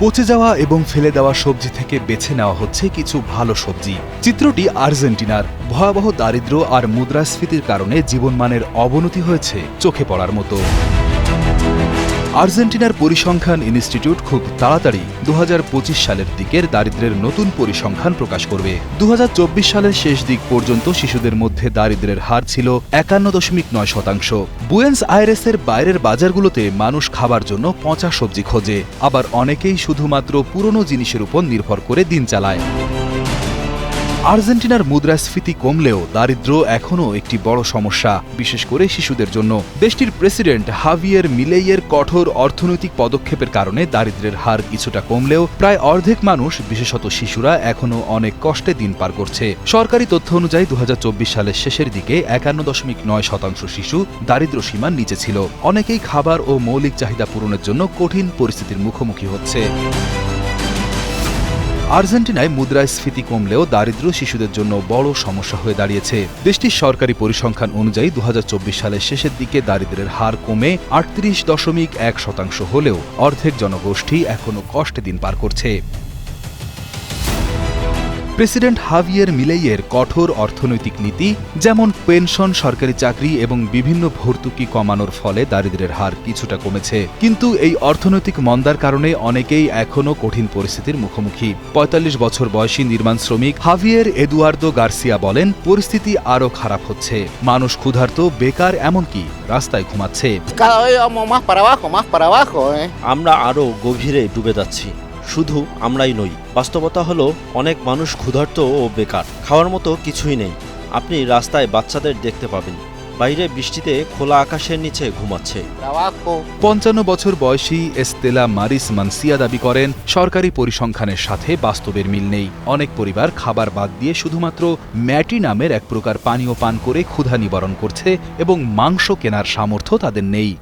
পচে যাওয়া এবং ফেলে দেওয়া সবজি থেকে বেছে নেওয়া হচ্ছে কিছু ভালো সবজি। চিত্রটি আর্জেন্টিনার ভয়াবহ দারিদ্র আর মুদ্রাস্ফীতির কারণে জীবনমানের অবনতি হয়েছে চোখে পড়ার মতো। আর্জেন্টিনার পরিসংখ্যান ইনস্টিটিউট খুব তাড়াতাড়ি দু হাজার পঁচিশ সালের দিকের দারিদ্র্যের নতুন পরিসংখ্যান প্রকাশ করবে। দু হাজার চব্বিশ সালের শেষ দিক পর্যন্ত শিশুদের মধ্যে দারিদ্র্যের হার ছিল একান্ন দশমিক নয় শতাংশ। বুয়েন্স আয়ারেসের বাইরের বাজারগুলোতে মানুষ খাবার জন্য পচা সবজি খোঁজে। আবার অনেকেই শুধুমাত্র পুরনো জিনিসের উপর নির্ভর করে দিন চালায়। আর্জেন্টিনার মুদ্রাস্ফীতি কমলেও দারিদ্র্য এখনও একটি বড় সমস্যা, বিশেষ করে শিশুদের জন্য। দেশটির প্রেসিডেন্ট হাভিয়ের মিলেইয়ের কঠোর অর্থনৈতিক পদক্ষেপের কারণে দারিদ্র্যের হার কিছুটা কমলেও প্রায় অর্ধেক মানুষ, বিশেষত শিশুরা, এখনও অনেক কষ্টে দিন পার করছে। সরকারি তথ্য অনুযায়ী দু হাজার চব্বিশ সালের শেষের দিকে একান্ন দশমিক নয় শতাংশ শিশু দারিদ্র্য সীমার নিচে ছিল। অনেকেই খাবার ও মৌলিক চাহিদা পূরণের জন্য কঠিন পরিস্থিতির মুখোমুখি হচ্ছে। আর্জেন্টিনায় মুদ্রাস্ফীতি কমলেও দারিদ্র শিশুদের জন্য বড় সমস্যা হয়ে দাঁড়িয়েছে। দেশটির সরকারি পরিসংখ্যান অনুযায়ী দু হাজার চব্বিশ সালের শেষের দিকে দারিদ্রের হার কমে আটত্রিশ দশমিক এক শতাংশ হলেও অর্ধেক জনগোষ্ঠী এখনও কষ্টে দিন পার করছে। প্রেসিডেন্ট হাভিয়ের মিলেইয়ের কঠোর অর্থনৈতিক নীতি যেমন পেনশন সরকারি চাকরি এবং বিভিন্ন ভর্তুকি কমানোর ফলে দারিদ্র্যের হার কিছুটা কমেছে কিন্তু এই অর্থনৈতিক মন্দার কারণে অনেকেই এখনও কঠিন পরিস্থিতির মুখোমুখি ৪৫ বছর বয়সী নির্মাণ শ্রমিক হাভিয়ের এদুয়ার্দো গার্সিয়া বলেন পরিস্থিতি আরও খারাপ হচ্ছে মানুষ ক্ষুধার্ত বেকার এমনকি রাস্তায় ঘুমাচ্ছে ¿eh? আমরা আরও গভীরে ডুবে যাচ্ছি শুধু আমরাই নই। বাস্তবতা হলো অনেক মানুষ ক্ষুধার্ত ও বেকার। খাওয়ার মতো কিছুই নেই। আপনি রাস্তায় বাচ্চাদের দেখতে পাবেন। বাইরে বৃষ্টিতে খোলা আকাশের নিচে ঘুমাচ্ছে। পঞ্চান্ন বছর বয়সী এস্তেলা মারিস মানসিয়া দাবি করেন সরকারি পরিসংখ্যানের সাথে বাস্তবের মিল নেই। অনেক পরিবার খাবার বাদ দিয়ে শুধুমাত্র ম্যাটি নামের এক প্রকার পানীয় পান করে ক্ষুধা নিবারণ করছে এবং মাংস কেনার সামর্থ্য তাদের নেই।